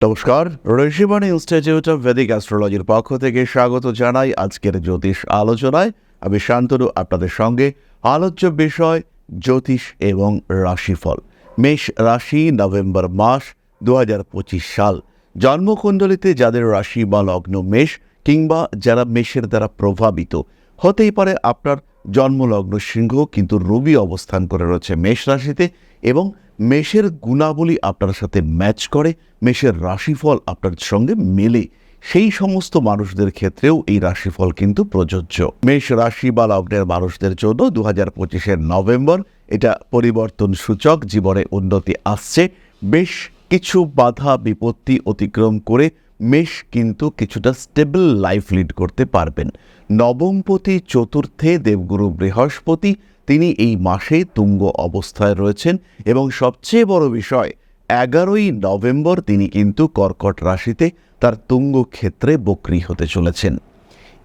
নমস্কার Rishibani institute of Vedic অ্যাস্ট্রোলজির পক্ষ থেকে স্বাগত জানাই আজকের জ্যোতিষ আলোচনায়। আমি শান্তনু, আপনাদের সঙ্গে আলোচ্য বিষয়, জ্যোতিষ এবং রাশিফল। মেষ রাশি, নভেম্বর মাস দু হাজার পঁচিশ সাল। জন্মকুণ্ডলিতে যাদের রাশি বা লগ্ন মেষ কিংবা যারা মেষের দ্বারা প্রভাবিত, হতেই পারে আপনার জন্মলগ্ন সিংহ কিন্তু রবি অবস্থান করে রয়েছে মেষ রাশিতে এবং মেষের গুণাবলী আপনার সাথে ম্যাচ করে, মেষের রাশিফল আপনার সঙ্গে মেলে। সেই সমস্ত মানুষদের ক্ষেত্রেও এই রাশিফল কিন্তু প্রযোজ্য। মেষ রাশি বা লগ্নের মানুষদের জন্য দু হাজার পঁচিশের নভেম্বর এটা পরিবর্তন সূচক, জীবনে উন্নতি আসছে। বেশ কিছু বাধা, বিপত্তি অতিক্রম করে মেষ কিন্তু কিছুটা স্টেবল লাইফ লিড করতে পারবেন। নবমপতি, চতুর্থে দেবগুরু বৃহস্পতি তিনি এই মাসে তুঙ্গ অবস্থায় রয়েছেন এবং সবচেয়ে বড় বিষয়, এগারোই নভেম্বর তিনি কিন্তু কর্কট রাশিতে তার তুঙ্গ ক্ষেত্রে বক্রি হতে চলেছেন।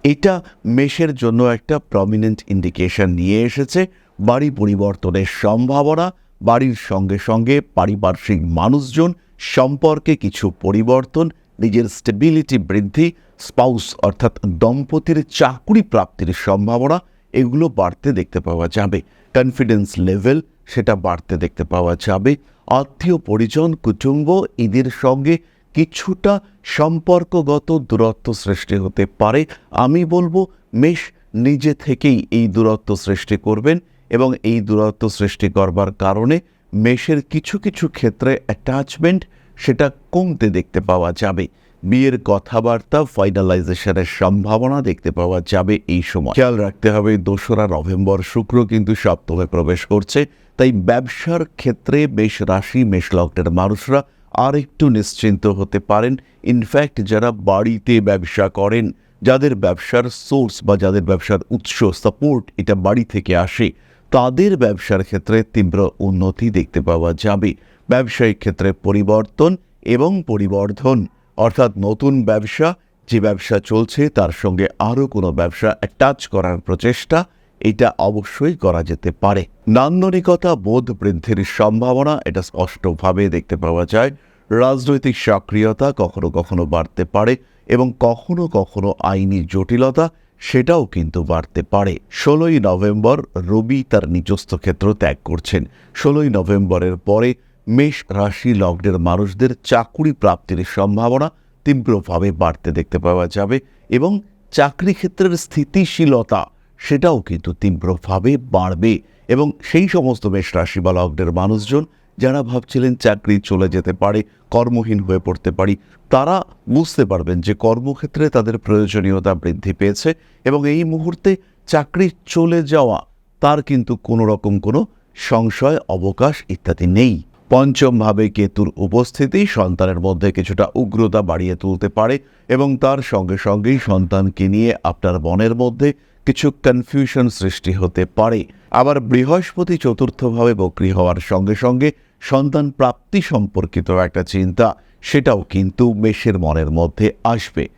এটা মেষের জন্য একটা প্রমিনেন্ট ইন্ডিকেশন নিয়ে এসেছে। বাড়ি পরিবর্তনের সম্ভাবনা, বাড়ির সঙ্গে সঙ্গে পারিপার্শ্বিক মানুষজন, সম্পর্কে কিছু পরিবর্তন, নিজের স্টেবিলিটি বৃদ্ধি স্পাউস অর্থাৎ দম্পতির চাকুরি প্রাপ্তির সম্ভাবনা এগুলো বাড়তে দেখতে পাওয়া যাবে। কনফিডেন্স লেভেল সেটা বাড়তে দেখতে পাওয়া যাবে। আত্মীয় পরিজন, কুটুম্ব এদের সঙ্গে কিছুটা সম্পর্কগত দূরত্ব সৃষ্টি হতে পারে। আমি বলব, মেষ নিজে থেকেই এই দূরত্ব সৃষ্টি করবেন এবং এই দূরত্ব সৃষ্টি করবার কারণে মেষের কিছু কিছু ক্ষেত্রে অ্যাটাচমেন্ট সেটা কমতে দেখতে পাওয়া যাবে। বিয়ের কথাবার্তা ফাইনালাইজেশনের সম্ভাবনা দেখতে পাওয়া যাবে এই সময়। খেয়াল রাখতে হবে, দোসরা নভেম্বর শুক্র কিন্তু সপ্তমে প্রবেশ করছে, তাই ব্যবসার ক্ষেত্রে বেশ রাশি মেষ লগ্নের মানুষরা আর একটু নিশ্চিন্ত হতে পারেন। ইনফ্যাক্ট যারা বাড়িতে ব্যবসা করেন, যাদের ব্যবসার সোর্স বা যাদের ব্যবসার উৎস, সাপোর্ট এটা বাড়ি থেকে আসে, তাদের ব্যবসার ক্ষেত্রে তীব্র উন্নতি দেখতে পাওয়া যাবে। ব্যবসায়িক ক্ষেত্রে পরিবর্তন এবং পরিবর্ধন অর্থাৎ নতুন ব্যবসা, যে ব্যবসা চলছে তার সঙ্গে আরও কোনো ব্যবসা অ্যাটাচ করার প্রচেষ্টা, এটা অবশ্যই করা যেতে পারে। নান্দনিকতা বোধ বৃদ্ধির সম্ভাবনা, এটা স্পষ্টভাবে দেখতে পাওয়া যায়। রাজনৈতিক সক্রিয়তা কখনো কখনো বাড়তে পারে এবং কখনো কখনো আইনি জটিলতা, সেটাও কিন্তু বাড়তে পারে। ষোলোই নভেম্বর রবি তার নিজস্ব ক্ষেত্র ত্যাগ করছেন। ষোলোই নভেম্বরের পরে মেষ রাশি লগ্নের মানুষদের চাকুরি প্রাপ্তির সম্ভাবনা তীব্রভাবে বাড়তে দেখতে পাওয়া যাবে এবং চাকরি ক্ষেত্রের স্থিতিশীলতা সেটাও কিন্তু তীব্রভাবে বাড়বে এবং সেই সমস্ত মেষ রাশি বা লগ্নের মানুষজন যারা ভাবছিলেন চাকরি চলে যেতে পারে, কর্মহীন হয়ে পড়তে পারি, তারা বুঝতে পারবেন যে কর্মক্ষেত্রে তাদের প্রয়োজনীয়তা বৃদ্ধি পেয়েছে এবং এই মুহূর্তে চাকরি চলে যাওয়া তার কিন্তু কোনো রকম কোনো সংশয়, অবকাশ ইত্যাদি নেই। পঞ্চমভাবে কেতুর উপস্থিতি সন্তানের মধ্যে কিছুটা উগ্রতা বাড়িয়ে তুলতে পারে এবং তার সঙ্গে সঙ্গেই সন্তানকে নিয়ে আপনার মনের মধ্যে কিছু কনফিউশন সৃষ্টি হতে পারে। আবার বৃহস্পতি চতুর্থভাবে বক্রি হওয়ার সঙ্গে সঙ্গে সন্তান প্রাপ্তি সম্পর্কিত একটা চিন্তা, সেটাও কিন্তু মেষের মনের মধ্যে আসবে।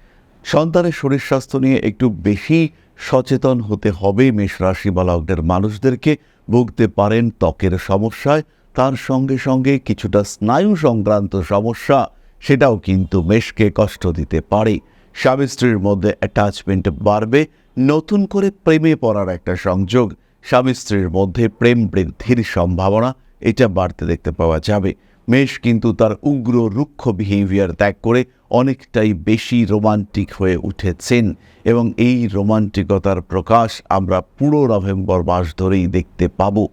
সন্তানের শরীর স্বাস্থ্য নিয়ে একটু বেশি সচেতন হতে হবে। মেষ রাশি বা মানুষদেরকে ভুগতে পারেন ত্বকের সমস্যায় তার সঙ্গে সঙ্গে কিছুটা স্নায়ু সংক্রান্ত সমস্যা, সেটাও কিন্তু মেষকে কষ্ট দিতে পারে। স্বামী স্ত্রীর মধ্যে অ্যাটাচমেন্ট বাড়বে, নতুন করে প্রেমে পড়ার একটা সংযোগ, স্বামী স্ত্রীর মধ্যে প্রেম বৃদ্ধির সম্ভাবনা, এটা বাড়তে দেখতে পাওয়া যাবে। মেষ কিন্তু তার উগ্র রুক্ষ বিহেভিয়ার ত্যাগ করে অনেকটাই বেশি রোমান্টিক হয়ে উঠেছেন এবং এই রোমান্টিকতার প্রকাশ আমরা পুরো নভেম্বর মাস ধরেই দেখতে পাবো।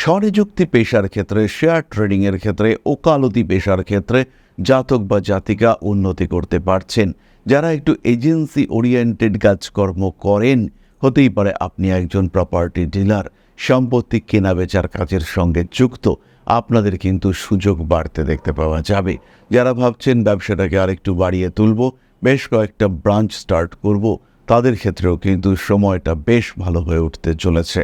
স্বনিযুক্তি পেশার ক্ষেত্রে শেয়ার ট্রেডিংয়ের ক্ষেত্রে, ওকালতি পেশার ক্ষেত্রে জাতক বা জাতিকা উন্নতি করতে পারছেন। যারা একটু এজেন্সি ওরিয়েন্টেড কাজকর্ম করেন, হতেই পারে আপনি একজন প্রপার্টি ডিলার সম্পত্তি কেনা বেচার কাজের সঙ্গে যুক্ত, আপনাদের কিন্তু সুযোগ বাড়তে দেখতে পাওয়া যাবে। যারা ভাবছেন ব্যবসাটাকে আরেকটু বাড়িয়ে তুলব, বেশ কয়েকটা ব্রাঞ্চ স্টার্ট করব, তাদের ক্ষেত্রেও কিন্তু সময়টা বেশ ভালো হয়ে উঠতে চলেছে।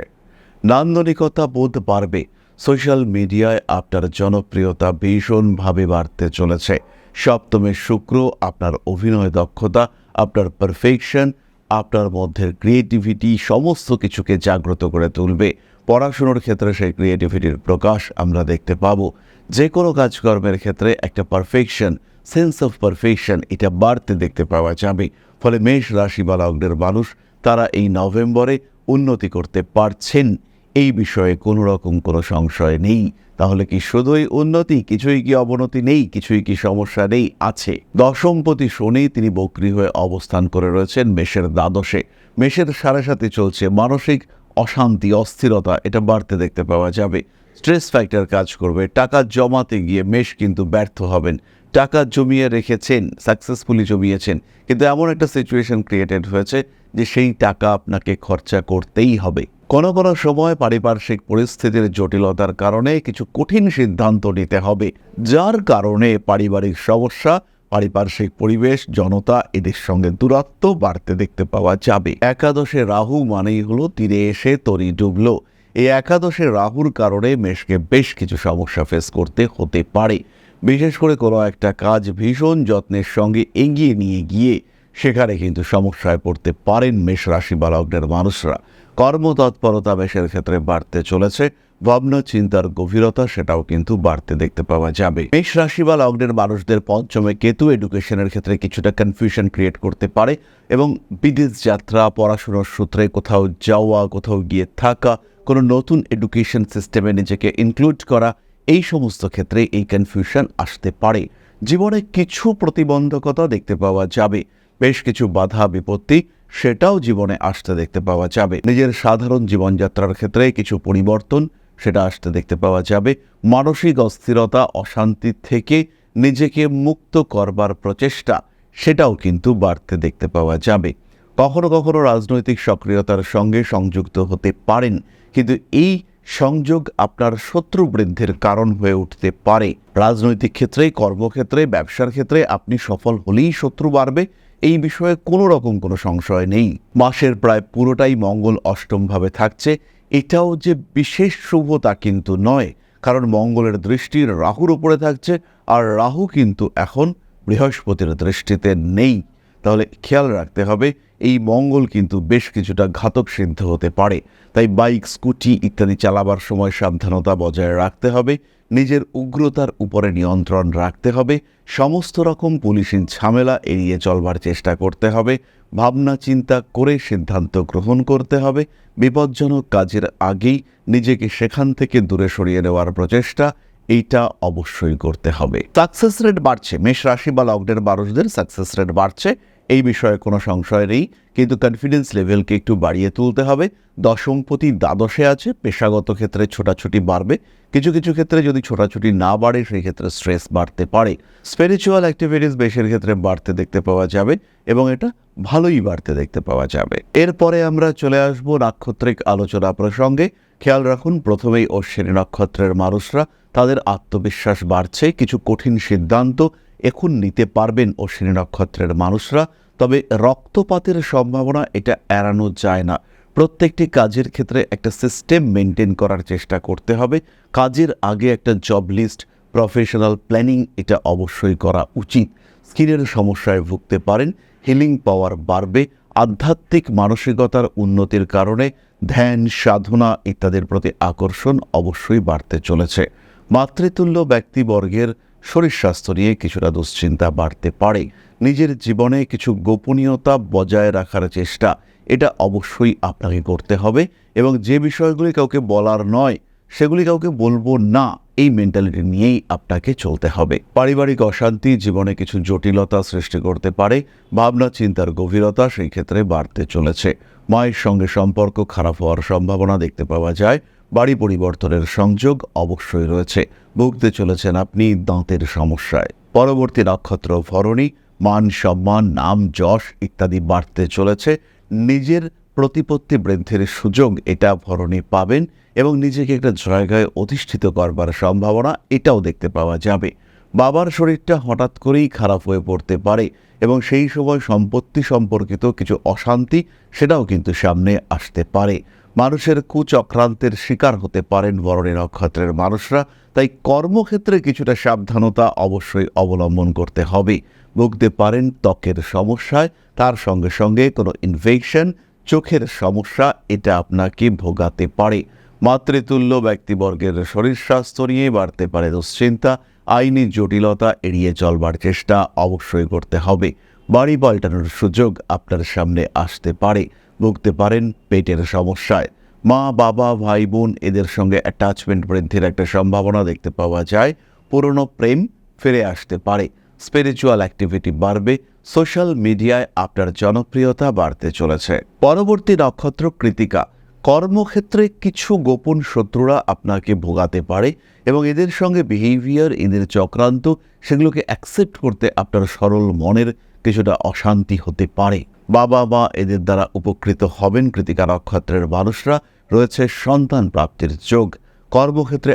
নান্দনিকতা বোধ বাড়বে। সোশ্যাল মিডিয়ায় আপনার জনপ্রিয়তা ভীষণভাবে বাড়তে চলেছে। সপ্তমে শুক্র আপনার অভিনয় দক্ষতা, আপনার পারফেকশন আপনার মধ্যে ক্রিয়েটিভিটি সমস্ত কিছুকে জাগ্রত করে তুলবে। পড়াশুনোর ক্ষেত্রে সেই ক্রিয়েটিভিটির প্রকাশ আমরা দেখতে পাব। যে কোনো কাজকর্মের ক্ষেত্রে একটা পারফেকশন সেন্স অফ পারফেকশন এটা বাড়তে দেখতে পাওয়া যাবে। ফলে মেষ রাশি বা লগ্নের মানুষ, তারা এই নভেম্বরে উন্নতি করতে পারছেন। এই বিষয়ে কোনো রকম কোনো সংশয় নেই। তাহলে কি শুধুই উন্নতি? কিছুই কি অবনতি নেই? কিছুই কি সমস্যা নেই? আছে। দশমপতি শনি তিনি বক্রি হয়ে অবস্থান করে রয়েছেন মেষের দ্বাদশে। মেষের সাড়ে সাথে চলছে মানসিক অশান্তি, অস্থিরতা, এটা বাড়তে দেখতে পাওয়া যাবে। স্ট্রেস ফ্যাক্টর কাজ করবে। টাকা জমাতে গিয়ে মেষ কিন্তু ব্যর্থ হবেন। টাকা জমিয়ে রেখেছেন সাকসেসফুলি জমিয়েছেন। কিন্তু এমন একটা সিচুয়েশন ক্রিয়েটেড হয়েছে যে সেই টাকা আপনাকে খরচা করতেই হবে। কোনো কোনো সময় পারিপার্শ্বিক পরিস্থিতির জটিলতার কারণে কিছু কঠিন সিদ্ধান্ত নিতে হবে, যার কারণে পারিবারিক সমস্যা, পারিপার্শ্বিক পরিবেশ, জনতা এদের সঙ্গে দূরত্ব বাড়তে দেখতে পাওয়া যাবে। একাদশে রাহু মানেই হলো তীরে এসে তরি ডুবলো। এই একাদশে রাহুর কারণে মেষকে বেশ কিছু সমস্যা ফেস করতে হতে পারে। বিশেষ করে কোনো একটা কাজ ভীষণ যত্নের সঙ্গে এগিয়ে নিয়ে গিয়ে, সেখানে কিন্তু সমস্যায় পড়তে পারেন মেষ রাশি বা লগ্নের মানুষরা। কর্মতৎপরতা মেষের ক্ষেত্রে বাড়তে চলেছে। ভাবনা চিন্তার গভীরতা সেটাও কিন্তু বাড়তে দেখতে পাওয়া যাবে। মেষ রাশি বা লগ্নের মানুষদের পঞ্চমে কেতু এডুকেশনের ক্ষেত্রে কিছুটা কনফিউশন ক্রিয়েট করতে পারে এবং বিদেশ যাত্রা, পড়াশোনার সূত্রে কোথাও যাওয়া, কোথাও গিয়ে থাকা, কোনো নতুন এডুকেশন সিস্টেমে নিজেকে ইনক্লুড করা, এই সমস্ত ক্ষেত্রে এই কনফিউশন আসতে পারে। জীবনে কিছু প্রতিবন্ধকতা দেখতে পাওয়া যাবে। বেশ কিছু বাধা, বিপত্তি সেটাও জীবনে আসতে দেখতে পাওয়া যাবে। নিজের সাধারণ জীবনযাত্রার ক্ষেত্রে কিছু পরিবর্তন সেটা আসতে দেখতে পাওয়া যাবে। মানসিক অস্থিরতা, অশান্তি থেকে নিজেকে মুক্ত করবার প্রচেষ্টা সেটাও কিন্তু বাড়তে দেখতে পাওয়া যাবে। কখনো কখনো রাজনৈতিক সক্রিয়তার সঙ্গে সংযুক্ত হতে পারেন, কিন্তু এই সংযোগ আপনার শত্রু বৃদ্ধির কারণ হয়ে উঠতে পারে। রাজনৈতিক ক্ষেত্রে, কর্মক্ষেত্রে, ব্যবসার ক্ষেত্রে আপনি সফল হলেই শত্রু বাড়বে এই বিষয়ে কোনো রকম কোনো সংশয় নেই। মাসের প্রায় পুরোটাই মঙ্গল অষ্টমভাবে থাকছে। এটাও যে বিশেষ শুভ তা কিন্তু নয়, কারণ মঙ্গলের দৃষ্টির রাহুর উপরে থাকছে আর রাহু কিন্তু এখন বৃহস্পতির দৃষ্টিতে নেই। তাহলে খেয়াল রাখতে হবে এই মঙ্গল কিন্তু বেশ কিছুটা ঘাতক সিদ্ধ হতে পারে। তাই বাইক, স্কুটি ইত্যাদি চালাবার সময় সাবধানতা বজায় রাখতে হবে, নিজের উগ্রতার উপরে নিয়ন্ত্রণ রাখতে হবে, সমস্ত রকম পুলিশিং ঝামেলা এড়িয়ে চলবার চেষ্টা করতে হবে, ভাবনা চিন্তা করে সিদ্ধান্ত গ্রহণ করতে হবে, বিপজ্জনক কাজের আগেই নিজেকে সেখান থেকে দূরে সরিয়ে নেওয়ার প্রচেষ্টা, এইটা অবশ্যই করতে হবে। সাকসেস রেট বাড়ছে, মেষ রাশি বা লগ্নের মানুষদের সাকসেস রেট বাড়ছে। এই বিষয়ে কোনো সংশয় নেই, কিন্তু কনফিডেন্স লেভেলকে একটু বাড়িয়ে তুলতে হবে। দশমপতি দ্বাদশে আছে, পেশাগত ক্ষেত্রে ছোটাছুটি বাড়বে। কিছু কিছু ক্ষেত্রে যদি ছোটাছুটি না বাড়ে সেই ক্ষেত্রে স্ট্রেস বাড়তে পারে। স্পিরিচুয়াল অ্যাক্টিভিটিস বেশের ক্ষেত্রে বাড়তে দেখতে পাওয়া যাবে এবং এটা ভালোই বাড়তে দেখতে পাওয়া যাবে। এরপরে আমরা চলে আসব নাক্ষত্রিক আলোচনা প্রসঙ্গে। খেয়াল রাখুন, প্রথমেই অশ্বিনী নক্ষত্রের মানুষরা, তাদের আত্মবিশ্বাস বাড়ছে, কিছু কঠিন সিদ্ধান্ত এখন নিতে পারবেন অশ্বিনী নক্ষত্রের মানুষরা। তবে রক্তপাতের সম্ভাবনা এটা এড়ানো যায় না। প্রত্যেকটি কাজের ক্ষেত্রে একটা সিস্টেম মেনটেন করার চেষ্টা করতে হবে। কাজের আগে একটা জব লিস্ট, প্রফেশনাল প্ল্যানিং এটা অবশ্যই করা উচিত। স্কিনের সমস্যায় ভুগতে পারেন, হিলিং পাওয়ার বাড়বে, আধ্যাত্মিক মানসিকতার উন্নতির কারণে ধ্যান, সাধনা ইত্যাদির প্রতি আকর্ষণ অবশ্যই বাড়তে চলেছে। মাতৃতুল্য ব্যক্তিবর্গের শরীর স্বাস্থ্য নিয়ে কিছুটা দুশ্চিন্তা বাড়তে পারে। নিজের জীবনে কিছু গোপনীয়তা বজায় রাখার চেষ্টা, এটা অবশ্যই আপনাকে করতে হবে এবং যে বিষয়গুলি কাউকে বলার নয়, সেগুলি কাউকে বলব না, এই মেন্টালিটি নিয়েই আপনাকে চলতে হবে। পারিবারিক অশান্তি জীবনে কিছু জটিলতা সৃষ্টি করতে পারে, ভাবনা, চিন্তার গভীরতা সেই ক্ষেত্রে বাড়তে চলেছে। মায়ের সঙ্গে সম্পর্ক খারাপ হওয়ার সম্ভাবনা দেখতে পাওয়া যায়, বাড়ি পরিবর্তনের সংযোগ অবশ্যই রয়েছে। ভুগতে চলেছেন আপনি দাঁতের সমস্যায়। পরবর্তী নক্ষত্র, ভরণী মান সম্মান, নাম, যশ ইত্যাদি বাড়তে চলেছে। নিজের প্রতিপত্তি বৃদ্ধির সুযোগ এটা ভরণী পাবেন এবং নিজেকে একটা জায়গায় অধিষ্ঠিত করবার সম্ভাবনা এটাও দেখতে পাওয়া যাবে। বাবার শরীরটা হঠাৎ করেই খারাপ হয়ে পড়তে পারে এবং সেই সময় সম্পত্তি সম্পর্কিত কিছু অশান্তি সেটাও কিন্তু সামনে আসতে পারে। মানুষের কুচক্রান্তের শিকার হতে পারেন বরণী নক্ষত্রের মানুষরা, তাই কর্মক্ষেত্রে কিছুটা সাবধানতা অবশ্যই অবলম্বন করতে হবে। ভুগতে পারেন ত্বকের সমস্যায়, তার সঙ্গে সঙ্গে কোনো ইনফেকশন চোখের সমস্যা, এটা আপনাকে ভোগাতে পারে। মাতৃতুল্য ব্যক্তিবর্গের শরীর স্বাস্থ্য নিয়ে বাড়তে পারে দুশ্চিন্তা, আইনি জটিলতা এড়িয়ে চলবার চেষ্টা অবশ্যই করতে হবে। বাড়ি পাল্টানোর সুযোগ আপনার সামনে আসতে পারে, ভুগতে পারেন পেটের সমস্যায়। মা, বাবা, ভাই, বোন, এদের সঙ্গে অ্যাটাচমেন্ট বৃদ্ধির একটা সম্ভাবনা দেখতে পাওয়া যায়। পুরনো প্রেম ফিরে আসতে পারে। স্পিরিচুয়াল অ্যাক্টিভিটি বাড়বে সোশ্যাল মিডিয়ায় আপনার জনপ্রিয়তা বাড়তে চলেছে। পরবর্তী নক্ষত্র কৃতিকা। কর্মক্ষেত্রে কিছু গোপন শত্রুরা আপনাকে ভোগাতে পারে এবং এদের সঙ্গে বিহেভিয়ার এদের চক্রান্ত, সেগুলোকে অ্যাকসেপ্ট করতে আপনার সরল মনের কিছুটা অশান্তি হতে পারে। বাবা মা এদের দ্বারা উপকৃত হবেন কৃতিকা নক্ষত্রের মানুষরা। রয়েছে সন্তান প্রাপ্তির যোগ। কর্মক্ষেত্রে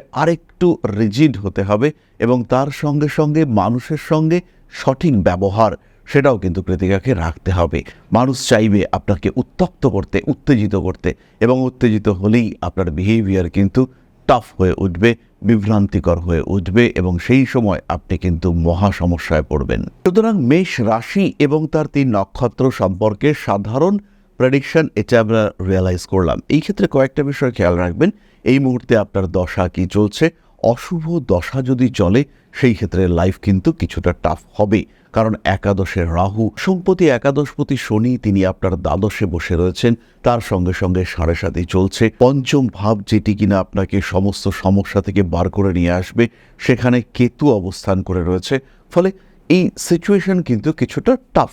আরেকটু রিজিড হতে হবে এবং তার সঙ্গে সঙ্গে মানুষের সঙ্গে সঠিক ব্যবহার সেটাও কিন্তু কৃতিকাকে রাখতে হবে। মানুষ চাইবে আপনাকে উত্তপ্ত করতে, উত্তেজিত করতে এবং উত্তেজিত হলেই আপনার বিহেভিয়ার কিন্তু টাফ হয়ে উঠবে, বিভ্রান্তিকর হয়ে উঠবে এবং সেই সময় আপনি কিন্তু মহা সমস্যায় পড়বেন। সুতরাং মেষ রাশি এবং তার তিন নক্ষত্র সম্পর্কে সাধারণ প্রেডিকশন এটা আমরা রিয়েলাইজ করলাম। এই ক্ষেত্রে কয়েকটা বিষয় খেয়াল রাখবেন। এই মুহূর্তে আপনার দশা কি চলছে? অশুভ দশা যদি চলে, সেই ক্ষেত্রে লাইফ কিন্তু কিছুটা টাফ হবে। কারণ একাদশের রাহু সম্পত্তি একাদশপতি শনি তিনি আপনার দ্বাদশে বসে রয়েছেন। তার সঙ্গে সঙ্গে সাড়ে সাথে চলছে। পঞ্চম ভাব যেটি কিনা আপনাকে সমস্ত সমস্যা থেকে বার করে নিয়ে আসবে, সেখানে কেতু অবস্থান করে রয়েছে। ফলে এই সিচুয়েশন কিন্তু কিছুটা টাফ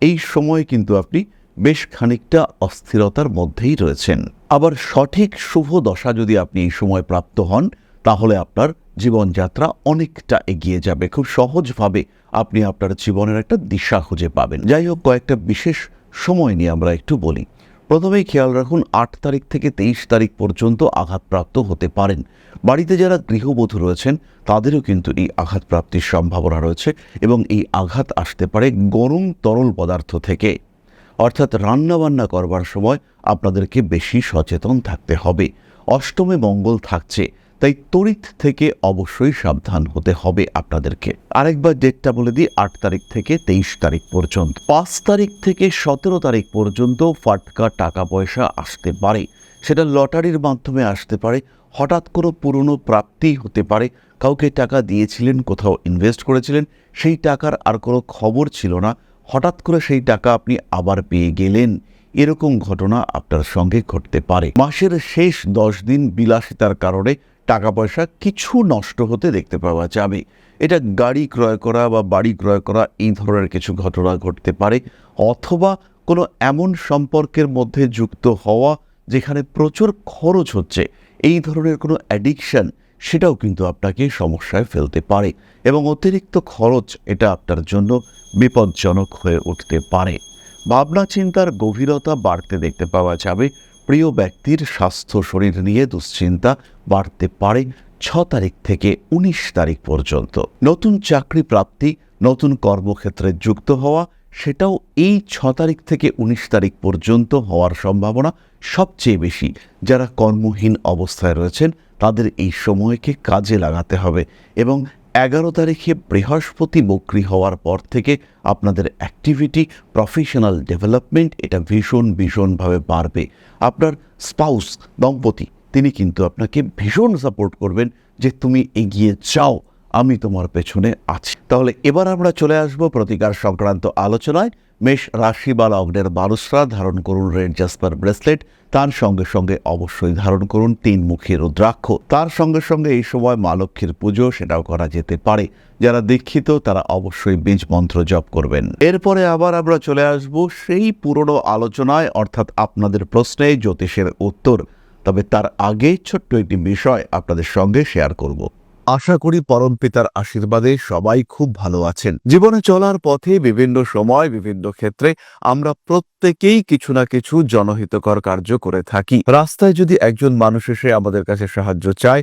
এই সময় কিন্তু আপনি বেশ খানিকটা অস্থিরতার মধ্যেই রয়েছেন। আবার সঠিক শুভ দশা যদি আপনি এই সময় প্রাপ্ত হন তাহলে আপনার জীবনযাত্রা অনেকটা এগিয়ে যাবে। খুব সহজভাবে আপনি আপনার জীবনের একটা দিশা খুঁজে পাবেন। যাই হোক, কয়েকটা বিশেষ সময় নিয়ে আমরা একটু বলি। প্রথমেই খেয়াল রাখুন, আট তারিখ থেকে তেইশ তারিখ পর্যন্ত আঘাতপ্রাপ্ত হতে পারেন। বাড়িতে যারা গৃহবধূ রয়েছেন, তাদেরও কিন্তু এই আঘাতপ্রাপ্তির সম্ভাবনা রয়েছে এবং এই আঘাত আসতে পারে গরম তরল পদার্থ থেকে। অর্থাৎ রান্নাবান্না করবার সময় আপনাদেরকে বেশি সচেতন থাকতে হবে। অষ্টমে মঙ্গল থাকছে তাই তড়িৎ থেকে অবশ্যই সাবধান হতে হবে আপনাদেরকে। আরেকবার ডেটটা বলে দিই, আট তারিখ থেকে তেইশ তারিখ পর্যন্ত। পাঁচ তারিখ থেকে সতেরো তারিখ পর্যন্ত ফাটকা টাকা পয়সা আসতে পারে। সেটা লটারির মাধ্যমে আসতে পারে, হঠাৎ কোনো পুরনো প্রাপ্তি হতে পারে, কাউকে টাকা দিয়েছিলেন, কোথাও ইনভেস্ট করেছিলেন, সেই টাকার আর কোনো খবর ছিল না, হঠাৎ করে সেই টাকা আপনি আবার পেয়ে গেলেন। এরকম ঘটনা আপনার সঙ্গে ঘটতে পারে। মাসের শেষ দশ দিন বিলাসিতার কারণে টাকা পয়সা কিছু নষ্ট হতে দেখতে পাওয়া যাবে এটা গাড়ি ক্রয় করা বা বাড়ি ক্রয় করা এই ধরনের কিছু ঘটনা ঘটতে পারে, অথবা কোনো এমন সম্পর্কের মধ্যে যুক্ত হওয়া যেখানে প্রচুর খরচ হচ্ছে, এই ধরনের কোনো অ্যাডিকশন সেটাও কিন্তু আপনাকে সমস্যায় ফেলতে পারে এবং অতিরিক্ত খরচ এটা আপনার জন্য বিপজ্জনক হয়ে উঠতে পারে। ভাবনা চিন্তার গভীরতা বাড়তে দেখতে পাওয়া যাবে প্রিয় ব্যক্তির স্বাস্থ্য শরীর নিয়ে দুশ্চিন্তা বাড়তে পারে ছ তারিখ থেকে ১৯ তারিখ পর্যন্ত। নতুন চাকরি প্রাপ্তি, নতুন কর্মক্ষেত্রে যুক্ত হওয়া, সেটাও এই ছ তারিখ থেকে ১৯ তারিখ পর্যন্ত হওয়ার সম্ভাবনা সবচেয়ে বেশি। যারা কর্মহীন অবস্থায় রয়েছেন, তাদের এই সময়কে কাজে লাগাতে হবে এবং এগারো তারিখে বৃহস্পতি বক্রি হওয়ার পর থেকে আপনাদের অ্যাক্টিভিটি প্রফেশনাল ডেভেলপমেন্ট এটা ভীষণ ভীষণভাবে বাড়বে। আপনার স্পাউস দম্পতি, তিনি কিন্তু আপনাকে ভীষণ সাপোর্ট করবেন যে তুমি এগিয়ে যাও। আমি তোমার পেছনে আছি। তাহলে এবার আমরা চলে আসব প্রতিকার সংক্রান্ত আলোচনায়। মেষ রাশি বা লগ্নের মানুষরা ধারণ করুন রেড জাসপার ব্রেসলেট। তার সঙ্গে সঙ্গে অবশ্যই ধারণ করুন তিন মুখী রুদ্রাক্ষ। তার সঙ্গে সঙ্গে এই সময় মা লক্ষ্মীর পুজো, সেটাও করা যেতে পারে। যারা দীক্ষিত, তারা অবশ্যই বীজ মন্ত্র জপ করবেন। এরপরে আবার আমরা চলে আসব সেই পুরনো আলোচনায়, অর্থাৎ আপনাদের প্রশ্নে জ্যোতিষের উত্তর। তবে তার আগে ছোট্ট একটি বিষয় আপনাদের সঙ্গে শেয়ার করব। আশা করি পরম পিতার আশীর্বাদে সবাই খুব ভালো আছেন। জীবনে চলার পথে বিভিন্ন সময়, বিভিন্ন ক্ষেত্রে আমরা প্রত্যেকেই কিছু না কিছু জনহিতকর কার্য করে থাকি। রাস্তায় যদি একজন মানুষ এসে আমাদের কাছে সাহায্য চায়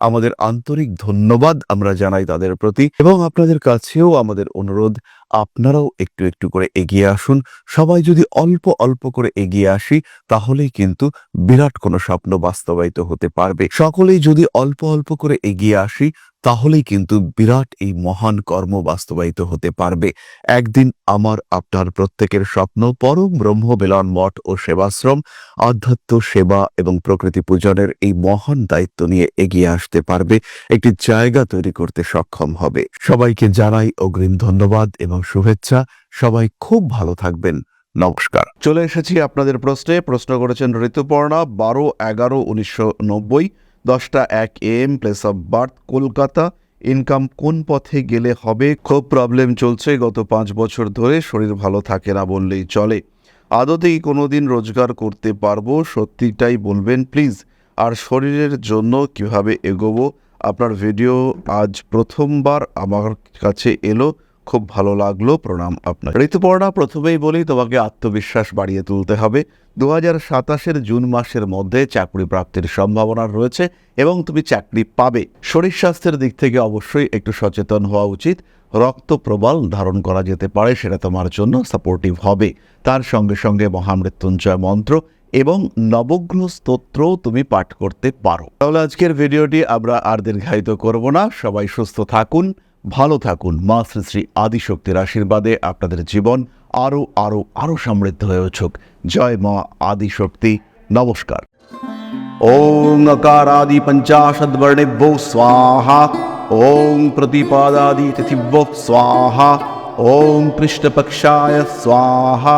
আমাদের আন্তরিক ধন্যবাদ আমরা জানাই তাদের প্রতি এবং আপনাদের কাছেও আমাদের অনুরোধ, আপনারাও একটু একটু করে এগিয়ে আসুন। সবাই যদি অল্প অল্প করে এগিয়ে আসি, তাহলেই কিন্তু বিরাট কোনো স্বপ্ন বাস্তবায়িত হতে পারবে। সকলেই যদি অল্প অল্প করে এগিয়ে আসি, তাহলেই কিন্তু বিরাট এই মহান কর্ম বাস্তবায়িত হতে পারবে। একদিন আমার, আপনার প্রত্যেকের স্বপ্ন পরম ব্রহ্ম বেলন মঠ ও সেবাশ্রম, আধ্যাত্ম সেবা এবং প্রকৃতি পূজনের এই মহান দায়িত্ব নিয়ে এগিয়ে আসতে পারবে, একটি জায়গা তৈরি করতে সক্ষম হবে। সবাইকে জানাই অগ্রিম ধন্যবাদ এবং শুভেচ্ছা। সবাই খুব ভালো থাকবেন। নমস্কার। চলে এসেছি আপনাদের প্রশ্নে। প্রশ্ন করেছেন ঋতুপর্ণা, বারো এগারো উনিশশো নব্বই, দশটা এক M place of birth Kolkata income কোন পথে গেলে হবে? খুব প্রবলেম চলছে, গত পাঁচ বছর ধরে শরীর ভালো থাকে না বললেই চলে। আদতেই কোনোদিন রোজগার করতে পারব, সত্যিটাই বলবেন প্লিজ আর শরীরের জন্য কীভাবে এগোবো, আপনার ভিডিও আজ প্রথমবার আমার কাছে এলো, খুব ভালো লাগল, প্রণাম আপনার ঋতুপর্ণা, প্রথমেই বলি, তোমাকে আত্মবিশ্বাস বাড়িয়ে তুলতে হবে। দু হাজার সাতাশের জুন মাসের মধ্যে চাকরি প্রাপ্তির সম্ভাবনা রয়েছে এবং তুমি চাকরি পাবে। শরীর স্বাস্থ্যের দিক থেকে অবশ্যই একটু সচেতন হওয়া উচিত। রক্ত প্রবাল ধারণ করা যেতে পারে, সেটা তোমার জন্য সাপোর্টিভ হবে। তার সঙ্গে সঙ্গে মহামৃত্যুঞ্জয় মন্ত্র এবং নবগ্রহ স্তোত্রও তুমি পাঠ করতে পারো তাহলে আজকের ভিডিওটি আমরা আর দীর্ঘায়িত করব না সবাই সুস্থ থাকুন ভালো থাকুন মা শ্রী শ্রী আদিশক্তির আশীর্বাদে আপনাদের জীবন আরও আরও আরও সমৃদ্ধ হয়ে উঠুক জয় মা আদিশক্তি নমস্কার ওম নকারাদি পঞ্চাশদ বর্ণেভ্যো স্বাহা ॐ प्रतिपादादितिथिभ्यो स्वाहा ॐ कृष्णपक्षाय स्वाहा